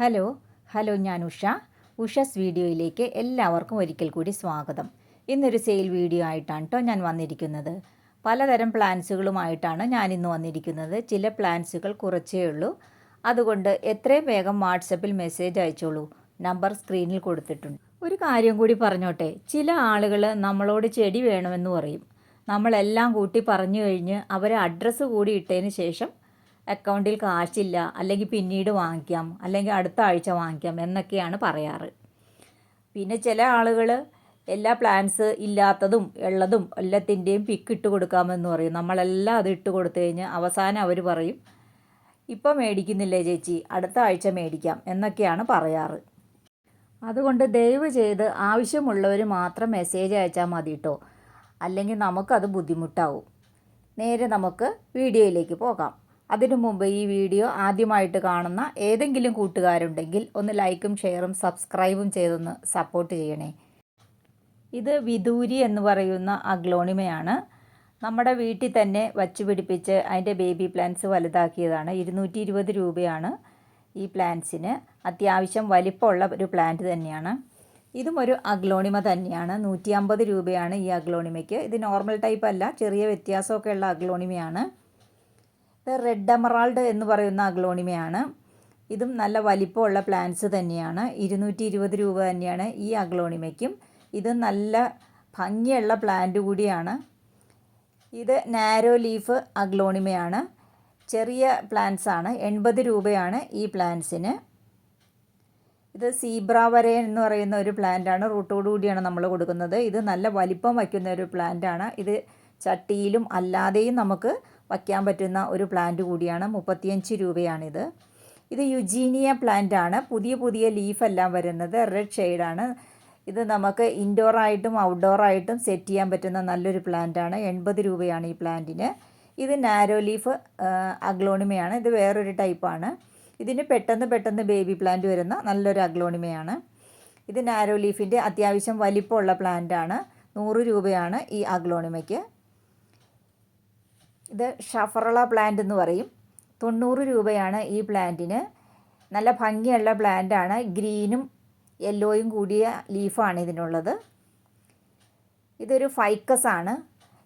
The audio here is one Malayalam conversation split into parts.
ഹലോ ഹലോ ഞാൻ ഉഷ. ഉഷസ് വീഡിയോയിലേക്ക് എല്ലാവർക്കും ഒരിക്കൽ കൂടി സ്വാഗതം. ഇന്നൊരു സെയിൽ വീഡിയോ ആയിട്ടാണ് കേട്ടോ ഞാൻ വന്നിരിക്കുന്നത്. പലതരം പ്ലാൻസുകളുമായിട്ടാണ് ഞാൻ ഇന്ന് വന്നിരിക്കുന്നത്. ചില പ്ലാൻസുകൾ കുറച്ചേ ഉള്ളൂ. അതുകൊണ്ട് എത്രയും വേഗം വാട്സപ്പിൽ മെസ്സേജ് അയച്ചോളൂ. നമ്പർ സ്ക്രീനിൽ കൊടുത്തിട്ടുണ്ട്. ഒരു കാര്യം കൂടി പറഞ്ഞോട്ടെ. ചില ആളുകൾ നമ്മളോട് ചെടി വേണമെന്ന് പറയും. നമ്മളെല്ലാം കൂട്ടി പറഞ്ഞു കഴിഞ്ഞ് അവരെ അഡ്രസ്സ് കൂടി ഇട്ടതിന് ശേഷം അക്കൗണ്ടിൽ കാശില്ല അല്ലെങ്കിൽ പിന്നീട് വാങ്ങിക്കാം അല്ലെങ്കിൽ അടുത്ത ആഴ്ച വാങ്ങിക്കാം എന്നൊക്കെയാണ് പറയാറ്. പിന്നെ ചില ആളുകൾ എല്ലാ പ്ലാൻസ് ഇല്ലാത്തതും ഉള്ളതും എല്ലാത്തിന്റെയും പിക്ക് ഇട്ട് കൊടുക്കാമെന്ന് പറയും. നമ്മളെല്ലാം അത് ഇട്ട് കൊടുത്തു കഴിഞ്ഞാൽ അവസാനം അവർ പറയും ഇപ്പം മേടിക്കുന്നില്ലേ ചേച്ചി? അടുത്ത ആഴ്ച മേടിക്കാം എന്നൊക്കെയാണ് പറയാറ്. അതുകൊണ്ട് ദയവ് ചെയ്ത് ആവശ്യമുള്ളവർ മാത്രം മെസ്സേജ് അയച്ചാൽ മതി കേട്ടോ അല്ലെങ്കിൽ നമുക്കത് ബുദ്ധിമുട്ടാവും. നേരെ നമുക്ക് വീഡിയോയിലേക്ക് പോകാം. അതിനു മുമ്പ് ഈ വീഡിയോ ആദ്യമായിട്ട് കാണുന്ന ഏതെങ്കിലും കൂട്ടുകാരുണ്ടെങ്കിൽ ഒന്ന് ലൈക്കും ഷെയറും സബ്സ്ക്രൈബും ചെയ്തൊന്ന് സപ്പോർട്ട് ചെയ്യണേ. ഇത് വിദൂരി എന്ന് പറയുന്ന അഗ്ലോണിമയാണ്. നമ്മുടെ വീട്ടിൽ തന്നെ വച്ച് പിടിപ്പിച്ച് അതിന്റെ ബേബി പ്ലാന്റ്സ് വലുതാക്കിയതാണ്. ഇരുന്നൂറ്റി ഇരുപത് രൂപയാണ് ഈ പ്ലാന്റ്സിന്. അത്യാവശ്യം വലിപ്പമുള്ള ഒരു പ്ലാന്റ് തന്നെയാണ്. ഇതും ഒരു അഗ്ലോണിമ തന്നെയാണ്. നൂറ്റി അമ്പത് രൂപയാണ് ഈ അഗ്ലോണിമയ്ക്ക്. ഇത് നോർമൽ ടൈപ്പ് അല്ല ചെറിയ വ്യത്യാസമൊക്കെ ഉള്ള അഗ്ലോണിമയാണ്. ഇത് റെഡ് എമറാൾഡ് എന്ന് പറയുന്ന അഗ്ലോണിമയാണ്. ഇതും നല്ല വലിപ്പമുള്ള പ്ലാന്റ്സ് തന്നെയാണ്. ഇരുന്നൂറ്റി ഇരുപത് രൂപ തന്നെയാണ് ഈ അഗ്ലോണിമയ്ക്കും. ഇത് നല്ല ഭംഗിയുള്ള പ്ലാന്റ് കൂടിയാണ്. ഇത് നാരോ ലീഫ് അഗ്ലോണിമയാണ്. ചെറിയ പ്ലാന്റ്സ് ആണ്. എൺപത് രൂപയാണ് ഈ പ്ലാന്റ്സിന് ഇത് സീബ്രാവര എന്ന് പറയുന്ന ഒരു പ്ലാന്റാണ് റൂട്ടോടുകൂടിയാണ് നമ്മൾ കൊടുക്കുന്നത്. ഇത് നല്ല വലിപ്പം വയ്ക്കുന്ന ഒരു പ്ലാന്റാണ് ഇത് ചട്ടിയിലും അല്ലാതെയും നമുക്ക് വയ്ക്കാൻ പറ്റുന്ന ഒരു പ്ലാന്റ് കൂടിയാണ് മുപ്പത്തിയഞ്ച് രൂപയാണിത്. ഇത് യുജീനിയ പ്ലാന്റ് ആണ്. പുതിയ പുതിയ ലീഫെല്ലാം വരുന്നത് റെഡ് ഷെയ്ഡാണ് ഇത് നമുക്ക് ഇൻഡോർ ആയിട്ടും ഔട്ട്ഡോർ ആയിട്ടും സെറ്റ് ചെയ്യാൻ പറ്റുന്ന നല്ലൊരു പ്ലാന്റ് ആണ്. എൺപത് രൂപയാണ് ഈ പ്ലാന്റിന് ഇത് നാരോ ലീഫ് അഗ്ലോണിമയാണ്. ഇത് വേറൊരു ടൈപ്പാണ് ഇതിന് പെട്ടെന്ന് പെട്ടെന്ന് ബേബി പ്ലാന്റ് വരുന്ന നല്ലൊരു അഗ്ലോണിമയാണ്. ഇത് നാരോ ലീഫിന്റെ അത്യാവശ്യം വലിപ്പമുള്ള പ്ലാന്റ് ആണ്. നൂറ് രൂപയാണ് ഈ അഗ്ലോണിമയ്ക്ക്. ഇത് ഷഫറള പ്ലാന്റ് എന്ന് പറയും. തൊണ്ണൂറ് രൂപയാണ് ഈ പ്ലാന്റിന് നല്ല ഭംഗിയുള്ള പ്ലാന്റാണ് ഗ്രീനും യെല്ലോയും കൂടിയ ലീഫാണ് ഇതിനുള്ളത്. ഇതൊരു ഫൈക്കസ് ആണ്.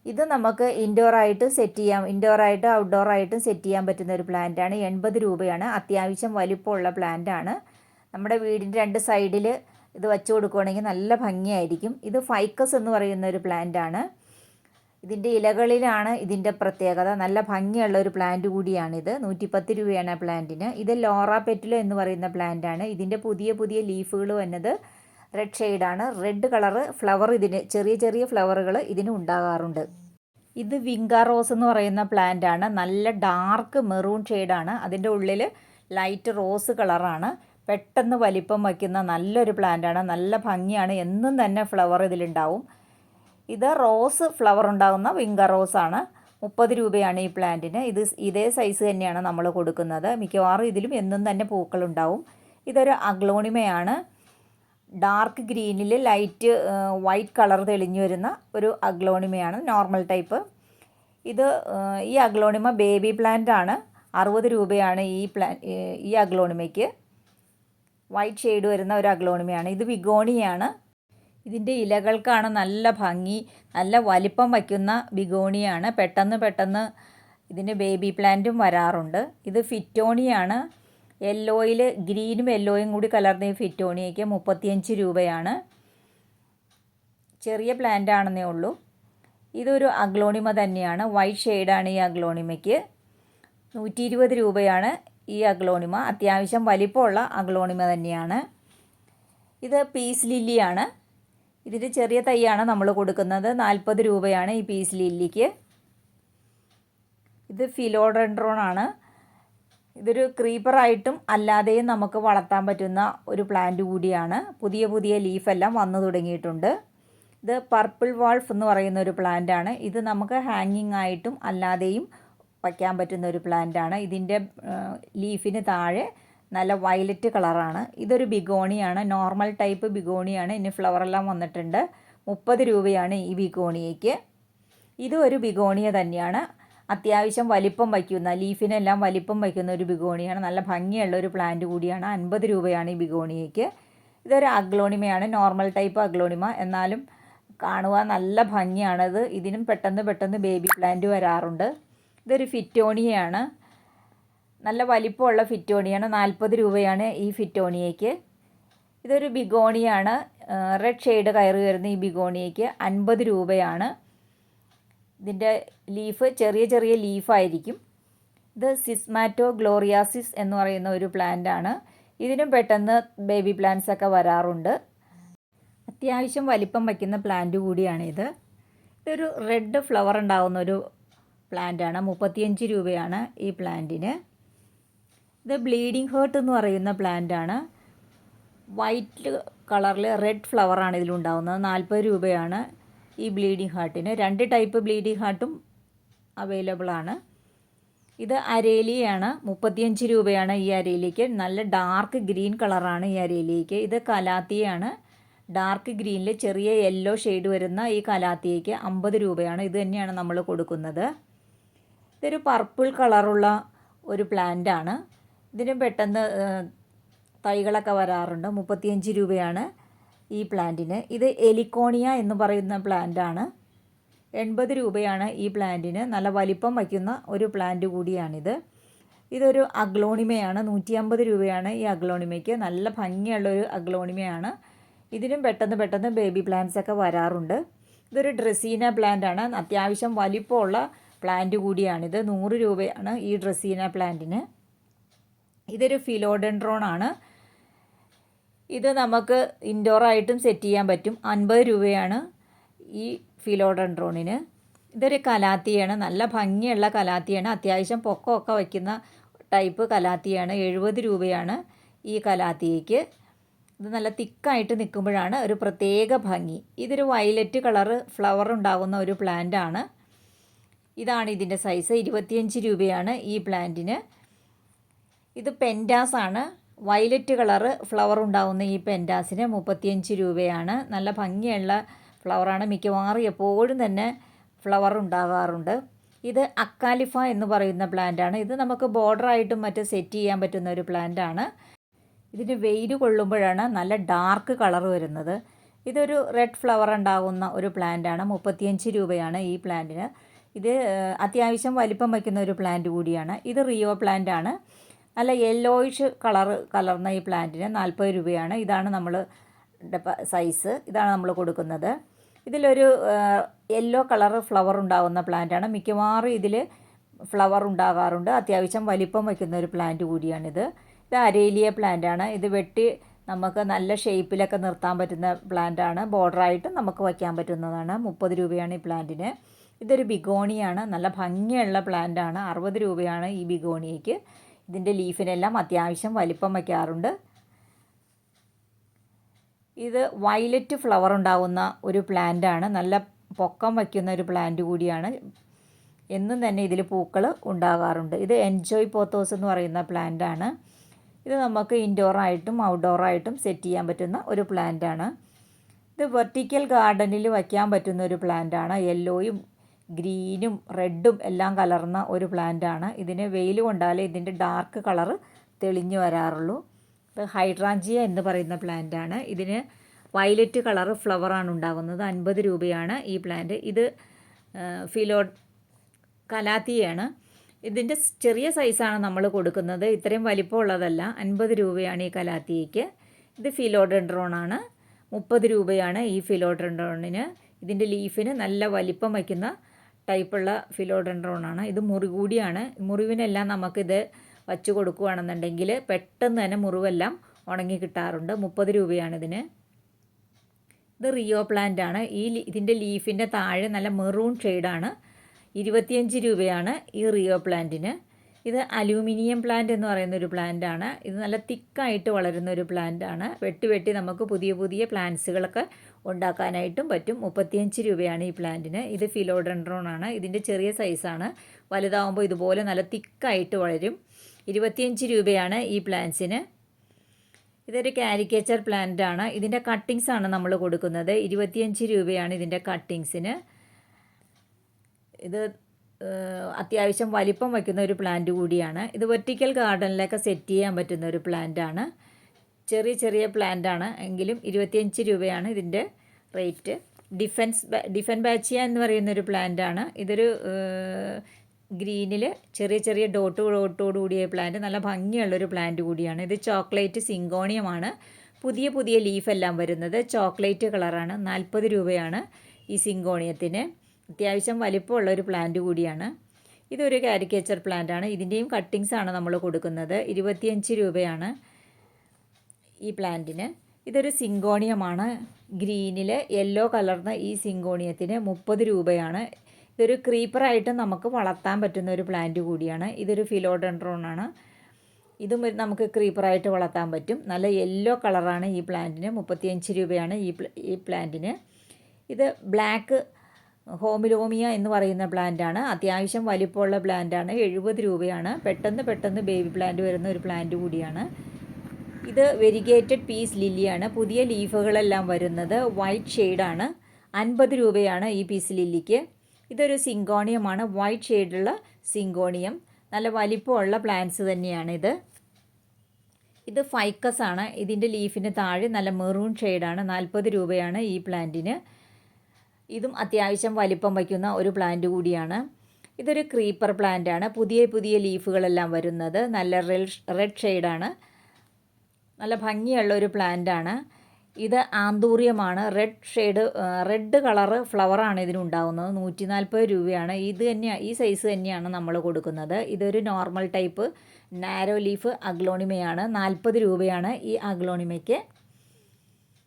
ഇത് നമുക്ക് ഇൻഡോർ ആയിട്ട് സെറ്റ് ചെയ്യാം. ഔട്ട്ഡോർ ആയിട്ടും സെറ്റ് ചെയ്യാൻ പറ്റുന്ന ഒരു പ്ലാന്റാണ് എൺപത് രൂപയാണ്. അത്യാവശ്യം വലിപ്പമുള്ള പ്ലാന്റാണ് നമ്മുടെ വീടിന്റെ രണ്ട് സൈഡിൽ ഇത് വെച്ച് കൊടുക്കുകയാണെങ്കിൽ നല്ല ഭംഗിയായിരിക്കും. ഇത് ഫൈക്കസ് എന്ന് പറയുന്ന ഒരു പ്ലാന്റാണ് ഇതിന്റെ ഇലകളിലാണ് ഇതിന്റെ പ്രത്യേകത. നല്ല ഭംഗിയുള്ള ഒരു പ്ലാന്റ് കൂടിയാണിത്. നൂറ്റിപ്പത്ത് രൂപയാണ് ആ പ്ലാന്റിന് ഇത് ലോറ പെറ്റിലോ എന്ന് പറയുന്ന പ്ലാന്റാണ് ഇതിന്റെ പുതിയ പുതിയ ലീഫുകൾ വന്നത് റെഡ് ഷെയ്ഡാണ് റെഡ് കളറ് ഫ്ലവർ ഇതിന് ചെറിയ ചെറിയ ഫ്ലവറുകൾ ഇതിന് ഉണ്ടാകാറുണ്ട്. ഇത് വിങ്ക റോസ് എന്ന് പറയുന്ന പ്ലാന്റ് ആണ് നല്ല ഡാർക്ക് മെറൂൺ ഷെയ്ഡാണ് അതിന്റെ ഉള്ളിൽ ലൈറ്റ് റോസ് കളറാണ് പെട്ടെന്ന് വലിപ്പം വയ്ക്കുന്ന നല്ലൊരു പ്ലാന്റാണ് നല്ല ഭംഗിയാണ്. എന്നും തന്നെ ഫ്ലവർ ഇതിലുണ്ടാവും. ഇത് റോസ് ഫ്ലവർ ഉണ്ടാകുന്ന വിങ്ക ആണ്. മുപ്പത് രൂപയാണ് ഈ പ്ലാന്റിന്. ഇത് ഇതേ സൈസ് തന്നെയാണ് നമ്മൾ കൊടുക്കുന്നത്. മിക്കവാറും ഇതിലും എന്നും തന്നെ പൂക്കൾ ഉണ്ടാവും. ഇതൊരു അഗ്ലോണിമയാണ്. ഡാർക്ക് ഗ്രീനിൽ ലൈറ്റ് വൈറ്റ് കളർ തെളിഞ്ഞു വരുന്ന ഒരു അഗ്ലോണിമയാണ് നോർമൽ ടൈപ്പ് ഇത് ഈ അഗ്ലോണിമ ബേബി പ്ലാന്റ് ആണ്. അറുപത് രൂപയാണ് ഈ പ്ലാ ഈ അഗ്ലോണിമയ്ക്ക്. വൈറ്റ് ഷെയ്ഡ് വരുന്ന ഒരു അഗ്ലോണിമയാണ്. ഇത് വിഗോണിയാണ്. ഇതിന്റെ ഇലകൾക്കാണ് നല്ല ഭംഗി നല്ല വലിപ്പം വയ്ക്കുന്ന ബിഗോണിയാണ്. പെട്ടെന്ന് പെട്ടെന്ന് ഇതിന് ബേബി പ്ലാന്റും വരാറുണ്ട്. ഇത് ഫിറ്റോണിയാണ്. യെല്ലോയിൽ ഗ്രീനും യെല്ലോയും കൂടി കലർന്ന ഈ ഫിറ്റോണിയയ്ക്ക് മുപ്പത്തിയഞ്ച് രൂപയാണ്. ചെറിയ പ്ലാന്റ് ആണെന്നേ ഉള്ളൂ. ഇതൊരു അഗ്ലോണിമ തന്നെയാണ്. വൈറ്റ് ഷെയ്ഡാണ് ഈ അഗ്ലോണിമയ്ക്ക്. നൂറ്റി ഇരുപത് രൂപയാണ് ഈ അഗ്ലോണിമ. അത്യാവശ്യം വലിപ്പമുള്ള അഗ്ലോണിമ തന്നെയാണ്. ഇത് പീസ് ലില്ലിയാണ്. ഇതിന്റെ ചെറിയ തൈയാണ് നമ്മൾ കൊടുക്കുന്നത്. നാൽപ്പത് രൂപയാണ് ഈ പീസ് ലില്ലിക്ക് ഇത് ഫിലോഡൻഡ്രോൺ ആണ്. ഇതൊരു ക്രീപ്പറായിട്ടും അല്ലാതെയും നമുക്ക് വളർത്താൻ പറ്റുന്ന ഒരു പ്ലാന്റ് കൂടിയാണ്. പുതിയ പുതിയ ലീഫെല്ലാം വന്നു തുടങ്ങിയിട്ടുണ്ട്. ഇത് പർപ്പിൾ വാൾഫ് എന്ന് പറയുന്ന ഒരു പ്ലാന്റ് ആണ്. ഇത് നമുക്ക് ഹാങ്ങിങ് ആയിട്ടും അല്ലാതെയും വയ്ക്കാൻ പറ്റുന്ന ഒരു പ്ലാന്റ് ആണ്. ഇതിന്റെ ലീഫിന് താഴെ നല്ല വയലറ്റ് കളറാണ്. ഇതൊരു ബിഗോണിയാണ്. Normal type ബിഗോണിയാണ്. ഇനി ഫ്ലവറെല്ലാം വന്നിട്ടുണ്ട്. മുപ്പത് രൂപയാണ് ഈ ബിഗോണിയയ്ക്ക്. ഇതും ഒരു ബിഗോണിയ തന്നെയാണ്. അത്യാവശ്യം വലിപ്പം വയ്ക്കുന്ന ലീഫിനെല്ലാം വലിപ്പം വയ്ക്കുന്ന ഒരു ബിഗോണിയാണ്. നല്ല ഭംഗിയുള്ള ഒരു പ്ലാന്റ് കൂടിയാണ്. അൻപത് രൂപയാണ് ഈ ബിഗോണിയയ്ക്ക്. ഇതൊരു അഗ്ലോണിമയാണ്. Normal type aglaonema. എന്നാലും കാണുക നല്ല ഭംഗിയാണത്. ഇതിനും പെട്ടെന്ന് പെട്ടെന്ന് ബേബി പ്ലാന്റ് വരാറുണ്ട്. ഇതൊരു ഫിറ്റോണിയയാണ്. നല്ല വലിപ്പമുള്ള ഫിറ്റോണിയാണ്. നാൽപ്പത് രൂപയാണ് ഈ ഫിറ്റോണിയയ്ക്ക്. ഇതൊരു ബിഗോണിയാണ്. റെഡ് ഷെയ്ഡ് കയറി വരുന്ന ഈ ബിഗോണിയയ്ക്ക് അൻപത് രൂപയാണ്. ഇതിന്റെ ലീഫ് ചെറിയ ചെറിയ ലീഫായിരിക്കും ഇത് സിസ്മാറ്റോ ഗ്ലോറിയാസിസ് എന്ന് പറയുന്ന ഒരു പ്ലാന്റ് ആണ്. ഇതിനും പെട്ടെന്ന് ബേബി പ്ലാന്റ്സ് ഒക്കെ വരാറുണ്ട്. അത്യാവശ്യം വലിപ്പം വയ്ക്കുന്ന പ്ലാന്റ് കൂടിയാണിത് ഇതൊരു റെഡ് ഫ്ലവർ ഉണ്ടാകുന്ന ഒരു പ്ലാന്റാണ് മുപ്പത്തിയഞ്ച് രൂപയാണ് ഈ പ്ലാന്റിന് ഇത് ബ്ലീഡിംഗ് ഹേർട്ട് എന്ന് പറയുന്ന പ്ലാന്റ് ആണ്. വൈറ്റ് കളറിൽ റെഡ് ഫ്ലവറാണ് ഇതിലുണ്ടാകുന്നത് നാൽപ്പത് രൂപയാണ് ഈ ബ്ലീഡിംഗ് ഹാർട്ടിന് രണ്ട് ടൈപ്പ് ബ്ലീഡിംഗ് ഹാർട്ടും അവൈലബിൾ ആണ്. ഇത് അരേലിയാണ്. മുപ്പത്തിയഞ്ച് രൂപയാണ് ഈ അരേലിക്ക്. നല്ല ഡാർക്ക് ഗ്രീൻ കളറാണ് ഈ അരേലിക്ക്. ഇത് കലാത്തിയാണ്. ഡാർക്ക് ഗ്രീനിൽ ചെറിയ യെല്ലോ ഷെയ്ഡ് വരുന്ന ഈ കലാത്തിയയ്ക്ക് അമ്പത് രൂപയാണ്. ഇത് തന്നെയാണ് നമ്മൾ കൊടുക്കുന്നത്. ഇതൊരു പർപ്പിൾ കളറുള്ള ഒരു പ്ലാന്റ് ആണ്. ഇതിനും പെട്ടെന്ന് തൈകളൊക്കെ വരാറുണ്ട്. മുപ്പത്തിയഞ്ച് രൂപയാണ് ഈ പ്ലാന്റിന്. ഇത് എലിക്കോണിയ എന്ന് പറയുന്ന പ്ലാന്റാണ്. എൺപത് രൂപയാണ് ഈ പ്ലാന്റിന്. നല്ല വലിപ്പം വയ്ക്കുന്ന ഒരു പ്ലാന്റ് കൂടിയാണിത്. ഇതൊരു അഗ്ലോണിമയാണ്. നൂറ്റി അമ്പത് രൂപയാണ് ഈ അഗ്ലോണിമയ്ക്ക്. നല്ല ഭംഗിയുള്ളൊരു അഗ്ലോണിമയാണ്. ഇതിനും പെട്ടെന്ന് പെട്ടെന്ന് ബേബി പ്ലാന്റ്സ് ഒക്കെ വരാറുണ്ട്. ഇതൊരു ഡ്രസീന പ്ലാന്റ് ആണ് അത്യാവശ്യം വലിപ്പമുള്ള പ്ലാന്റ് കൂടിയാണിത്. നൂറ് രൂപയാണ് ഈ ഡ്രസീന പ്ലാന്റിന്. ഇതൊരു ഫിലോഡെൻഡ്രോൺ ആണ് ഇത് നമുക്ക് ഇൻഡോറായിട്ടും സെറ്റ് ചെയ്യാൻ പറ്റും. അൻപത് രൂപയാണ് ഈ ഫിലോഡെൻഡ്രോണിന്. ഇതൊരു കലാത്തിയാണ്. നല്ല ഭംഗിയുള്ള കലാത്തിയാണ്. അത്യാവശ്യം പൊക്കമൊക്കെ വയ്ക്കുന്ന ടൈപ്പ് കലാത്തിയാണ്. എഴുപത് രൂപയാണ് ഈ കലാത്തിക്ക്. ഇത് നല്ല തിക്കായിട്ട് നിൽക്കുമ്പോഴാണ് ഒരു പ്രത്യേക ഭംഗി. ഇതൊരു വയലറ്റ് കളറ് ഫ്ലവർ ഉണ്ടാകുന്ന ഒരു പ്ലാന്റ് ആണ് ഇതാണ് ഇതിന്റെ സൈസ്. ഇരുപത്തിയഞ്ച് രൂപയാണ് ഈ പ്ലാന്റിന്. ഇത് പെന്റാസ് ആണ് വയലറ്റ് കളറ് ഫ്ലവർ ഉണ്ടാവുന്ന ഈ പെന്റാസിന് മുപ്പത്തിയഞ്ച് രൂപയാണ്. നല്ല ഭംഗിയുള്ള ഫ്ലവറാണ്. മിക്കവാറും എപ്പോഴും തന്നെ ഫ്ലവർ ഉണ്ടാകാറുണ്ട് ഇത് അക്കാലിഫ എന്ന് പറയുന്ന പ്ലാന്റാണ്. ഇത് നമുക്ക് ബോർഡറായിട്ടും മറ്റും സെറ്റ് ചെയ്യാൻ പറ്റുന്ന ഒരു പ്ലാന്റാണ്. ഇതിന് വെയിൽ കൊള്ളുമ്പോഴാണ് നല്ല ഡാർക്ക് കളർ വരുന്നത്. ഇതൊരു റെഡ് ഫ്ലവർ ഉണ്ടാകുന്ന ഒരു പ്ലാന്റാണ്. മുപ്പത്തിയഞ്ച് രൂപയാണ് ഈ പ്ലാന്റിന്. ഇത് അത്യാവശ്യം വലിപ്പം വയ്ക്കുന്ന ഒരു പ്ലാന്റ് കൂടിയാണ്. ഇത് റിയോ പ്ലാന്റ് ആണ് നല്ല യെല്ലോയിഷ് കളർ കലർന്ന ഈ പ്ലാന്റിന് നാൽപ്പത് രൂപയാണ്. ഇതാണ് നമ്മൾ സൈസ് ഇതാണ് നമ്മൾ കൊടുക്കുന്നത്. ഇതിലൊരു യെല്ലോ കളർ ഫ്ലവർ ഉണ്ടാകുന്ന പ്ലാന്റാണ് മിക്കവാറും ഇതിൽ ഫ്ലവർ ഉണ്ടാകാറുണ്ട്. അത്യാവശ്യം വലിപ്പം വയ്ക്കുന്ന ഒരു പ്ലാന്റ് കൂടിയാണിത്. ഇത് അരേലിയ പ്ലാന്റ് ആണ്. ഇത് വെട്ടി നമുക്ക് നല്ല ഷേപ്പിലൊക്കെ നിർത്താൻ പറ്റുന്ന പ്ലാന്റ് ആണ്. ബോർഡറായിട്ട് നമുക്ക് വയ്ക്കാൻ പറ്റുന്നതാണ്. മുപ്പത് രൂപയാണ് ഈ പ്ലാന്റിന് ഇതൊരു ബിഗോണിയാണ്. നല്ല ഭംഗിയുള്ള പ്ലാന്റ് ആണ്. അറുപത് രൂപയാണ് ഈ ബിഗോണിയയ്ക്ക്. ഇതിന്റെ ലീഫിനെല്ലാം അത്യാവശ്യം വലിപ്പം വയ്ക്കാറുണ്ട്. ഇത് വയലറ്റ് ഫ്ലവർ ഉണ്ടാകുന്ന ഒരു പ്ലാന്റ് ആണ്. നല്ല പൊക്കം വയ്ക്കുന്ന ഒരു പ്ലാന്റ് കൂടിയാണ്. എന്നും തന്നെ ഇതിൽ പൂക്കൾ ഉണ്ടാകാറുണ്ട്. ഇത് എൻജോയ് പോത്തോസ് എന്ന് പറയുന്ന പ്ലാന്റ് ആണ്. ഇത് നമുക്ക് ഇൻഡോറായിട്ടും ഔട്ട്ഡോറായിട്ടും സെറ്റ് ചെയ്യാൻ പറ്റുന്ന ഒരു പ്ലാന്റ് ആണ്. ഇത് വെർട്ടിക്കൽ ഗാർഡനിൽ വയ്ക്കാൻ പറ്റുന്ന ഒരു പ്ലാന്റ് ആണ്. യെല്ലോയും ഗ്രീനും റെഡും എല്ലാം കലർന്ന ഒരു പ്ലാന്റാണ്. ഇതിന് വെയിൽ കൊണ്ടാലേ ഇതിന്റെ ഡാർക്ക് കളറ് തെളിഞ്ഞു വരാറുള്ളൂ. ഇത് ഹൈഡ്രാഞ്ചിയ എന്ന് പറയുന്ന പ്ലാന്റാണ്. ഇതിന് വയലറ്റ് കളർ ഫ്ലവറാണ് ഉണ്ടാകുന്നത്. അൻപത് രൂപയാണ് ഈ പ്ലാന്റ്. ഇത് ഫിലോ കലാത്തിയാണ്. ഇതിന്റെ ചെറിയ സൈസാണ് നമ്മൾ കൊടുക്കുന്നത്. ഇത്രയും വലിപ്പമുള്ളതല്ല അൻപത് രൂപയാണ് ഈ കലാത്തിയയ്ക്ക്. ഇത് ഫിലോഡെൻഡ്രോണാണ് മുപ്പത് രൂപയാണ് ഈ ഫിലോഡെൻഡ്രോണിന്. ഇതിന്റെ ലീഫിന് നല്ല വലിപ്പം വയ്ക്കുന്ന ടൈപ്പുള്ള ഫിലോഡെൻഡ്രോൺ ആണ് ഇത് മുറി കൂടിയാണ് മുറിവിനെല്ലാം നമുക്കിത് വച്ചു കൊടുക്കുകയാണെന്നുണ്ടെങ്കിൽ പെട്ടെന്ന് തന്നെ മുറിവെല്ലാം ഉണങ്ങി കിട്ടാറുണ്ട്. മുപ്പത് രൂപയാണ് ഇതിന്. ഇത് റിയോ പ്ലാന്റ് ആണ് ഈ ഇതിന്റെ ലീഫിന്റെ താഴെ നല്ല മെറൂൺ ഷെയ്ഡാണ്. ഇരുപത്തിയഞ്ച് രൂപയാണ് ഈ റിയോ പ്ലാന്റിന്. ഇത് അലൂമിനിയം പ്ലാന്റ് എന്ന് പറയുന്ന ഒരു പ്ലാന്റ് ആണ് ഇത് നല്ല തിക്കായിട്ട് വളരുന്ന ഒരു പ്ലാന്റ് ആണ് വെട്ടി വെട്ടി നമുക്ക് പുതിയ പുതിയ പ്ലാന്റ്സുകളൊക്കെ ഉണ്ടാക്കാനായിട്ടും പറ്റും. മുപ്പത്തിയഞ്ച് രൂപയാണ് ഈ പ്ലാന്റിന്. ഇത് ഫിലോഡെൻഡ്രോൺ ആണ് ഇതിന്റെ ചെറിയ സൈസാണ്. വലുതാവുമ്പോൾ ഇതുപോലെ നല്ല തിക്കായിട്ട് വളരും. ഇരുപത്തിയഞ്ച് രൂപയാണ് ഈ പ്ലാന്റ്സിന്. ഇതൊരു കാരിക്കേച്ചർ പ്ലാന്റ് ആണ് ഇതിന്റെ കട്ടിങ്സ് ആണ് നമ്മൾ കൊടുക്കുന്നത്. ഇരുപത്തിയഞ്ച് രൂപയാണ് ഇതിന്റെ കട്ടിങ്സിന്. ഇത് അത്യാവശ്യം വലിപ്പം വയ്ക്കുന്ന ഒരു പ്ലാന്റ് കൂടിയാണ്. ഇത് വെർട്ടിക്കൽ ഗാർഡനിലൊക്കെ സെറ്റ് ചെയ്യാൻ പറ്റുന്ന ഒരു പ്ലാന്റാണ്. ചെറിയ ചെറിയ പ്ലാന്റ് ആണ്. എങ്കിലും ഇരുപത്തിയഞ്ച് രൂപയാണ് ഇതിന്റെ റേറ്റ് ഡിഫൻസ് ഡിഫൻ ബാച്ചിയ എന്ന് പറയുന്ന ഒരു ആണ്. ഇതൊരു ഗ്രീനിൽ ചെറിയ ചെറിയ ഡോട്ട് ഡോട്ടോട് കൂടിയ പ്ലാന്റ് നല്ല ഭംഗിയുള്ളൊരു പ്ലാന്റ് കൂടിയാണ്. ഇത് ചോക്ലേറ്റ് സിങ്കോണിയമാണ് പുതിയ പുതിയ ലീഫെല്ലാം വരുന്നത് ചോക്ലേറ്റ് കളറാണ് നാൽപ്പത് രൂപയാണ് ഈ സിങ്കോണിയത്തിന് അത്യാവശ്യം വലിപ്പമുള്ള ഒരു പ്ലാന്റ് കൂടിയാണ്. ഇതൊരു കാരിക്കേച്ചർ പ്ലാന്റാണ് ഇതിന്റെയും കട്ടിങ്സ് ആണ് നമ്മൾ കൊടുക്കുന്നത്. ഇരുപത്തിയഞ്ച് രൂപയാണ്. ഈ പ്ലാന്റിന്. ഇതൊരു സിങ്കോണിയമാണ്. ഗ്രീനിൽ യെല്ലോ കലർന്ന ഈ സിങ്കോണിയത്തിന് മുപ്പത് രൂപയാണ്. ഇതൊരു ക്രീപ്പറായിട്ട് നമുക്ക് വളർത്താൻ പറ്റുന്ന ഒരു പ്ലാന്റ് കൂടിയാണ്. ഇതൊരു ഫിലോഡൻഡ്രോൺ ആണ് ഇതും നമുക്ക് ക്രീപ്പറായിട്ട് വളർത്താൻ പറ്റും. നല്ല യെല്ലോ കളറാണ് ഈ പ്ലാന്റിന്. മുപ്പത്തിയഞ്ച് രൂപയാണ് ഈ ഈ പ്ലാന്റിന്. ഇത് ബ്ലാക്ക് ഹോമിലോമിയ എന്ന് പറയുന്ന പ്ലാന്റാണ്. അത്യാവശ്യം വലിപ്പമുള്ള പ്ലാന്റാണ്. എഴുപത് രൂപയാണ്. പെട്ടെന്ന് പെട്ടെന്ന് ബേബി പ്ലാന്റ് വരുന്ന ഒരു പ്ലാന്റ് കൂടിയാണ്. ഇത് വെരിഗേറ്റഡ് പീസ് ലില്ലിയാണ്. പുതിയ ലീഫുകളെല്ലാം വരുന്നത് വൈറ്റ് ഷെയ്ഡാണ്. അൻപത് രൂപയാണ് ഈ പീസ് ലില്ലിക്ക്. ഇതൊരു സിങ്കോണിയമാണ്. White ഷെയ്ഡുള്ള syngonium. നല്ല വലിപ്പമുള്ള പ്ലാന്റ്സ് തന്നെയാണിത്. ഇത് ഫൈക്കസ് ആണ്. ഇതിന്റെ ലീഫിന് താഴെ നല്ല മെറൂൺ ഷെയ്ഡാണ്. നാൽപ്പത് രൂപയാണ് ഈ പ്ലാന്റിന്. ഇതും അത്യാവശ്യം വലിപ്പം വയ്ക്കുന്ന ഒരു പ്ലാന്റ് കൂടിയാണ്. ഇതൊരു ക്രീപ്പർ പ്ലാന്റ് ആണ് പുതിയ പുതിയ ലീഫുകളെല്ലാം വരുന്നത്. നല്ല റെഡ് ഷെയ്ഡാണ്. നല്ല ഭംഗിയുള്ള ഒരു പ്ലാന്റ് ആണ്. ഇത് ആന്തൂറിയമാണ്. റെഡ് ഷെയ്ഡ് റെഡ് കളറ് ഫ്ലവറാണ് ഇതിനുണ്ടാകുന്നത് നൂറ്റി നാൽപ്പത് രൂപയാണ്. ഇത് തന്നെയാണ് ഈ സൈസ് തന്നെയാണ് നമ്മൾ കൊടുക്കുന്നത്. ഇതൊരു നോർമൽ ടൈപ്പ് നാരോ ലീഫ് അഗ്ലോണിമയാണ്. നാൽപ്പത് രൂപയാണ് ഈ അഗ്ലോണിമയ്ക്ക്.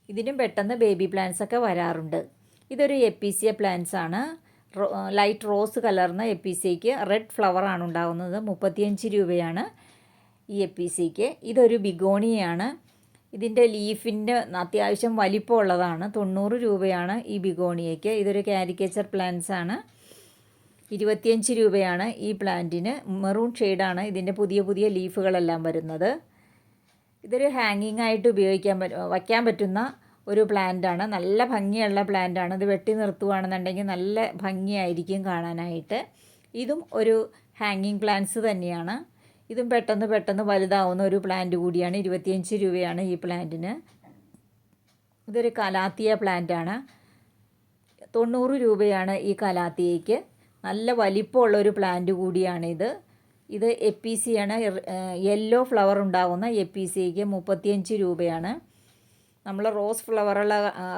ഇതിനും പെട്ടെന്ന് ബേബി പ്ലാന്റ്സ് ഒക്കെ വരാറുണ്ട്. ഇതൊരു എപ്പിസിയ പ്ലാന്റ്സ് ആണ്. ലൈറ്റ് റോസ് കലർന്ന എപ്പിസിയയ്ക്ക് റെഡ് ഫ്ലവറാണ് ഉണ്ടാകുന്നത് മുപ്പത്തിയഞ്ച് രൂപയാണ്. ഈ എപ്പിസിക്ക് ഇതൊരു ബിഗോണിയാണ് ഇതിന്റെ ലീഫിന്റെ അത്യാവശ്യം വലിപ്പമുള്ളതാണ്. തൊണ്ണൂറ് രൂപയാണ് ഈ ബിഗോണിയയ്ക്ക്. ഇതൊരു കാരിക്കേച്ചർ പ്ലാന്റ്സ് ആണ്. ഇരുപത്തിയഞ്ച് രൂപയാണ് ഈ പ്ലാന്റിന്. മെറൂൺ ഷെയ്ഡാണ് ഇതിന്റെ പുതിയ പുതിയ ലീഫുകളെല്ലാം വരുന്നത്. ഇതൊരു ഹാങ്ങിങ് ആയിട്ട് ഉപയോഗിക്കാൻ പറ്റും വയ്ക്കാൻ പറ്റുന്ന ഒരു പ്ലാന്റാണ്. നല്ല ഭംഗിയുള്ള പ്ലാന്റാണ്. ഇത് വെട്ടി നിർത്തുകയാണെന്നുണ്ടെങ്കിൽ നല്ല ഭംഗിയായിരിക്കും കാണാനായിട്ട്. ഇതും ഒരു ഹാങ്ങിങ് പ്ലാന്റ്സ് തന്നെയാണ്. ഇതും പെട്ടെന്ന് പെട്ടെന്ന് വലുതാവുന്ന ഒരു പ്ലാന്റ് കൂടിയാണ്. ഇരുപത്തിയഞ്ച് രൂപയാണ് ഈ പ്ലാന്റിന് ഇതൊരു കലാത്തിയ പ്ലാന്റാണ് തൊണ്ണൂറ് രൂപയാണ് ഈ കലാത്തിയയ്ക്ക്. നല്ല വലിപ്പമുള്ള ഒരു പ്ലാന്റ് കൂടിയാണിത് ഇത്. എ സി ആണ്. യെല്ലോ ഫ്ലവർ ഉണ്ടാകുന്ന എ പി സിക്ക് മുപ്പത്തിയഞ്ച് രൂപയാണ്. നമ്മൾ rose ഫ്ലവറുള്ള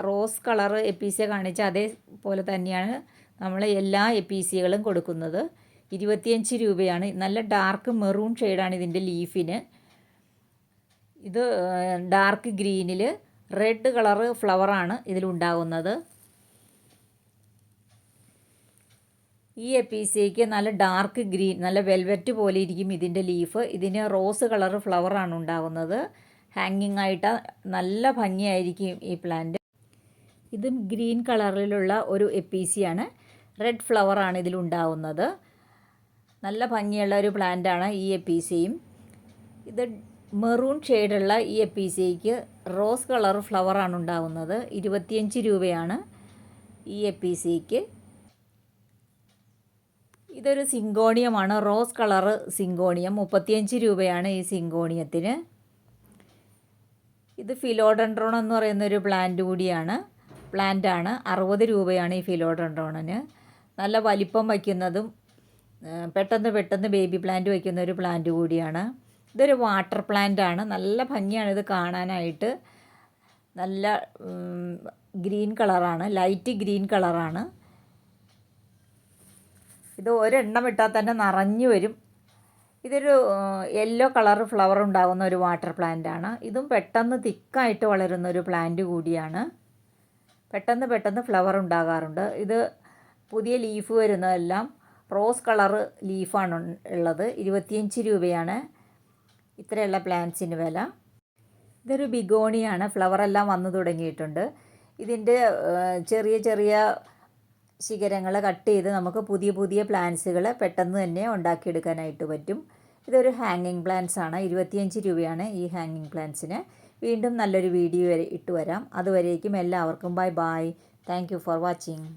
rose colour A P C കാണിച്ച അതേപോലെ തന്നെയാണ് നമ്മൾ എല്ലാ എ പി സികളും കൊടുക്കുന്നത്. ഇരുപത്തിയഞ്ച് രൂപയാണ്. നല്ല ഡാർക്ക് മെറൂൺ ഷെയ്ഡാണ് ഇതിന്റെ ലീഫിന് ഇത് ഡാർക്ക് ഗ്രീനിൽ റെഡ് കളറ് ഫ്ലവറാണ് ഇതിലുണ്ടാകുന്നത് ഈ എപ്പീസിയയ്ക്ക് നല്ല ഡാർക്ക് ഗ്രീൻ നല്ല വെൽവെറ്റ് പോലെ ഇരിക്കും ഇതിന്റെ ലീഫ് ഇതിന് റോസ് കളർ ഫ്ലവറാണ് ഉണ്ടാകുന്നത് ഹാങ്ങിങ് ആയിട്ട് നല്ല ഭംഗിയായിരിക്കും ഈ പ്ലാന്റ് ഇതും ഗ്രീൻ കളറിലുള്ള ഒരു എപ്പീസിയാണ് റെഡ് ഫ്ലവറാണ് ഇതിലുണ്ടാവുന്നത്. നല്ല ഭംഗിയുള്ള ഒരു പ്ലാന്റാണ് ഈ എപ്പീസിയും. ഇത് മെറൂൺ ഷെയ്ഡുള്ള ഈ എപ്പീസിയയ്ക്ക് റോസ് കളർ ഫ്ലവറാണ് ഉണ്ടാകുന്നത് ഇരുപത്തിയഞ്ച് രൂപയാണ് ഈ എപ്പീസിയയ്ക്ക് ഇതൊരു സിങ്കോണിയമാണ്. Rose colour syngonium. മുപ്പത്തിയഞ്ച് രൂപയാണ് ഈ സിങ്കോണിയത്തിന്. ഇത് ഫിലോഡൻഡ്രോൺ എന്ന് പറയുന്ന ഒരു പ്ലാന്റ് കൂടിയാണ്. പ്ലാന്റാണ്. അറുപത് രൂപയാണ് ഈ ഫിലോഡൻഡ്രോണിന്. നല്ല വലിപ്പം വയ്ക്കുന്നതും പെട്ടെന്ന് പെട്ടെന്ന് ബേബി പ്ലാന്റ് വയ്ക്കുന്ന ഒരു പ്ലാന്റ് കൂടിയാണ്. ഇതൊരു വാട്ടർ പ്ലാന്റ് ആണ്. നല്ല ഭംഗിയാണ് ഇത് കാണാനായിട്ട്. നല്ല ഗ്രീൻ കളറാണ് ലൈറ്റ് ഗ്രീൻ കളറാണ് ഇത് ഒരെണ്ണം ഇട്ടാൽ തന്നെ നിറഞ്ഞു വരും. ഇതൊരു യെല്ലോ കളർ ഫ്ലവർ ഉണ്ടാകുന്ന ഒരു വാട്ടർ പ്ലാന്റ് ആണ്. ഇതും പെട്ടെന്ന് തിക്കായിട്ട് വളരുന്ന ഒരു പ്ലാന്റ് കൂടിയാണ്. പെട്ടെന്ന് പെട്ടെന്ന് ഫ്ലവർ ഉണ്ടാകാറുണ്ട്. ഇത് പുതിയ ലീഫ് വരുന്നതെല്ലാം റോസ് കളറ് ലീഫാണ് ഉള്ളത്. ഇരുപത്തിയഞ്ച് രൂപയാണ്. ഇത്രയുള്ള പ്ലാന്റ്സിന് വില. ഇതൊരു ബിഗോണിയാണ്. ഫ്ലവറെല്ലാം വന്നു തുടങ്ങിയിട്ടുണ്ട്. ഇതിന്റെ ചെറിയ ചെറിയ ശിഖരങ്ങൾ കട്ട് ചെയ്ത് നമുക്ക് പുതിയ പുതിയ പ്ലാന്റ്സുകൾ പെട്ടെന്ന് തന്നെ ഉണ്ടാക്കിയെടുക്കാനായിട്ട് പറ്റും. ഇതൊരു ഹാങ്ങിങ് പ്ലാന്റ്സ് ആണ് ഇരുപത്തിയഞ്ച് രൂപയാണ് ഈ ഹാങ്ങിങ് പ്ലാന്റ്സിന്. വീണ്ടും നല്ലൊരു വീഡിയോ ഇട്ട് വരാം. അതുവരേക്കും എല്ലാവർക്കും bye bye. Thank for watching.